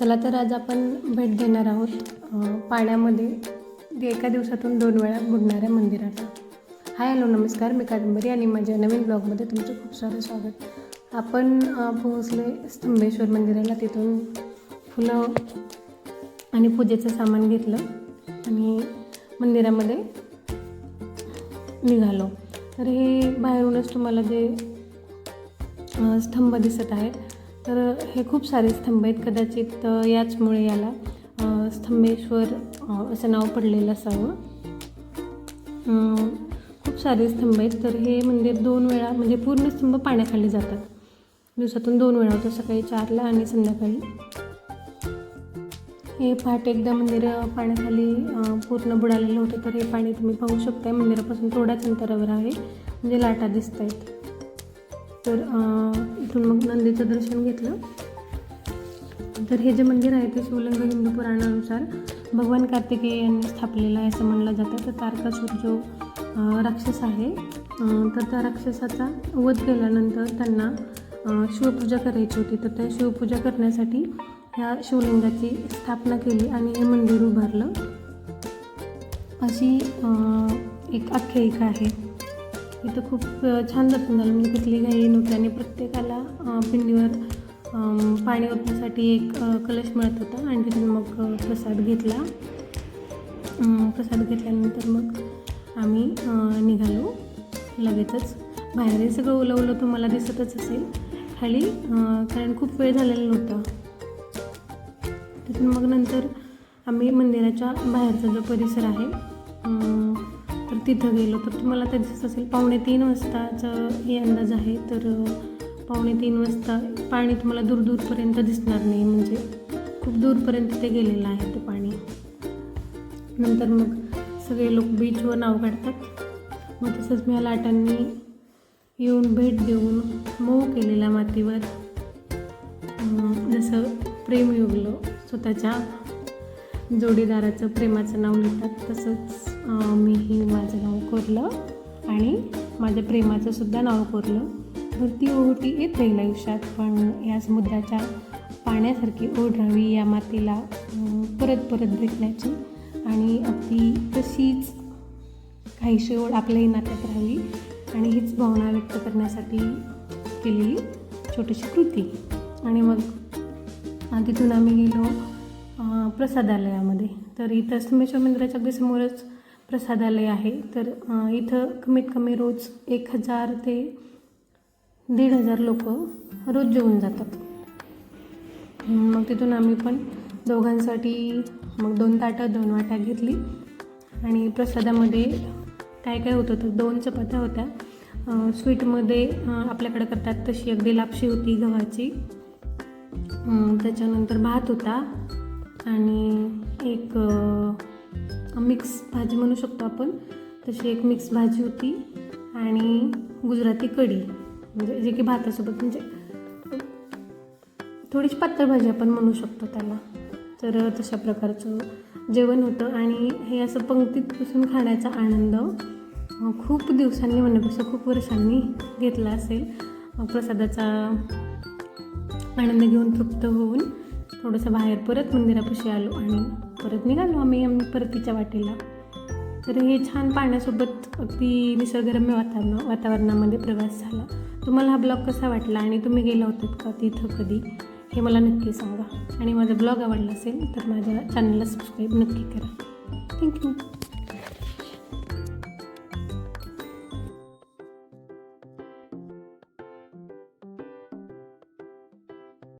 चला तर आज आपण भेट देणार आहोत पाण्यामध्ये एका दिवसातून दोन वेळा बुडणाऱ्या मंदिराला. हाय हॅलो नमस्कार. मी कादंबरी आणि माझ्या नवीन ब्लॉगमध्ये तुमचं खूप सारं स्वागत. आपण पोहोचले स्तंभेश्वर मंदिराला. तिथून फुलं आणि पूजेचं सामान घेतलं आणि मंदिरामध्ये निघालो. तर हे बाहेरूनच तुम्हाला जे स्तंभ दिसत आहेत तर हे खूप सारे स्तंभ आहेत. कदाचित याचमुळे याला स्तंभेश्वर असं नाव पडलेलं असावं. खूप सारे स्तंभ आहेत. तर हे मंदिर दोन वेळा म्हणजे पूर्ण स्तंभ पाण्याखाली जातात. दिवसातून दोन वेळा होतं सकाळी चारला आणि संध्याकाळी. हे पहाटे एकदा मंदिर पाण्याखाली पूर्ण बुडालेलं होतं. तर हे पाणी तुम्ही पाहू शकताय. मंदिरापासून थोड्याच अंतरावर आहे. म्हणजे लाटा दिसत आहेत तर इथून मग नंदीचं दर्शन घेतलं. तर हे जे मंदिर आहे ते शिवलिंग हिंदू पुराणानुसार भगवान कार्तिकेय यांनी स्थापलेलं आहे असं म्हणलं जातं. तर तारकासूर जो राक्षस आहे तर त्या राक्षसाचा वध केल्यानंतर त्यांना शिवपूजा करायची होती. तर त्या शिवपूजा करण्यासाठी ह्या शिवलिंगाची स्थापना केली आणि हे मंदिर उभारलं. अशी एक आख्यायिका आहे. इथं खूप छान दर्शन झालं म्हणजे कुठली घाई नव्हती आणि प्रत्येकाला पिंडीवर पाणी ओतण्यासाठी एक कलश मिळत होता. आणि तिथून मग प्रसाद घेतला. प्रसाद घेतल्यानंतर मग आम्ही निघालो. लगेचच बाहेरही सगळं ओलं ओलं तुम्हाला दिसतच असेल. खाली कारण खूप वेळ झालेला नव्हता. तिथून मग नंतर आम्ही मंदिराच्या बाहेरचा जो परिसर आहे तिथं गेलो तर तुम्हाला ते दिसत असेल. पावणे तीन वाजताचं हे अंदाज आहे. तर पावणे तीन वाजता पाणी तुम्हाला दूर दूरपर्यंत दिसणार नाही. म्हणजे खूप दूरपर्यंत ते गेलेलं आहे ते पाणी. नंतर मग सगळे लोक बीचवर नाव काढतात. मग तसंच मी लाटांनी येऊन भेट देऊन मऊ केलेल्या मातीवर जसं प्रेम युगलं स्वतःच्या जोडीदाराचं प्रेमाचं नाव लिहितात तसंच मीही माझं नाव कोरलं आणि माझ्या प्रेमाचं सुद्धा नाव कोरलं. भरती ओहोटी येत राहील आयुष्यात पण या समुद्राच्या पाण्यासारखी ओढ राहावी या मातीला परत परत भेटण्याची. आणि अगदी तशीच काहीशी ओढ आपल्याही नात्यात राहावी आणि हीच भावना व्यक्त करण्यासाठी केलेली छोटीशी कृती. आणि मग तिथून आम्ही गेलो प्रसादालयामध्ये. तर इथं स्तंभेश्वर मंदिराच्या अगदी समोरच प्रसादालय आहे. तर इथं कमीत कमी रोज एक हजार ते दीड हजार लोक रोज जेवून जातात. मग तिथून आम्ही पण दोघांसाठी मग दोन ताटं दोन वाट्या घेतली. आणि प्रसादामध्ये काय काय होतं तर दोन चपात्या होत्या. स्वीटमध्ये आपल्याकडे करतात तशी अगदी लापशी होती गव्हाची. त्याच्यानंतर भात होता. आणि एक मिक्स भाजी म्हणू शकतो आपण. तशी एक मिक्स भाजी होती आणि गुजराती कढी. म्हणजे जे की भातासोबत म्हणजे थोडीशी पातळ भाजी आपण म्हणू शकतो त्याला. तर तशा प्रकारचं जेवण होतं आणि हे असं पंक्तीत बसून खाण्याचा आनंद खूप दिवसांनी म्हणण्यापेक्षा खूप वर्षांनी घेतला असेल. प्रसादाचा आनंद घेऊन तृप्त होऊन थोडंसं बाहेर परत मंदिरापाशी आलो आणि परत निघालो आम्ही परतीच्या वाटेला. तर हे छान पाण्यासोबत अगदी निसर्गरम्य वातावरण वातावरणामध्ये प्रवास झाला. तुम्हाला हा ब्लॉग कसा वाटला आणि तुम्ही गेला होतात का तिथं कधी हे मला नक्की सांगा. आणि माझा ब्लॉग आवडला असेल तर माझ्या चॅनलला सबस्क्राईब नक्की करा. थँक्यू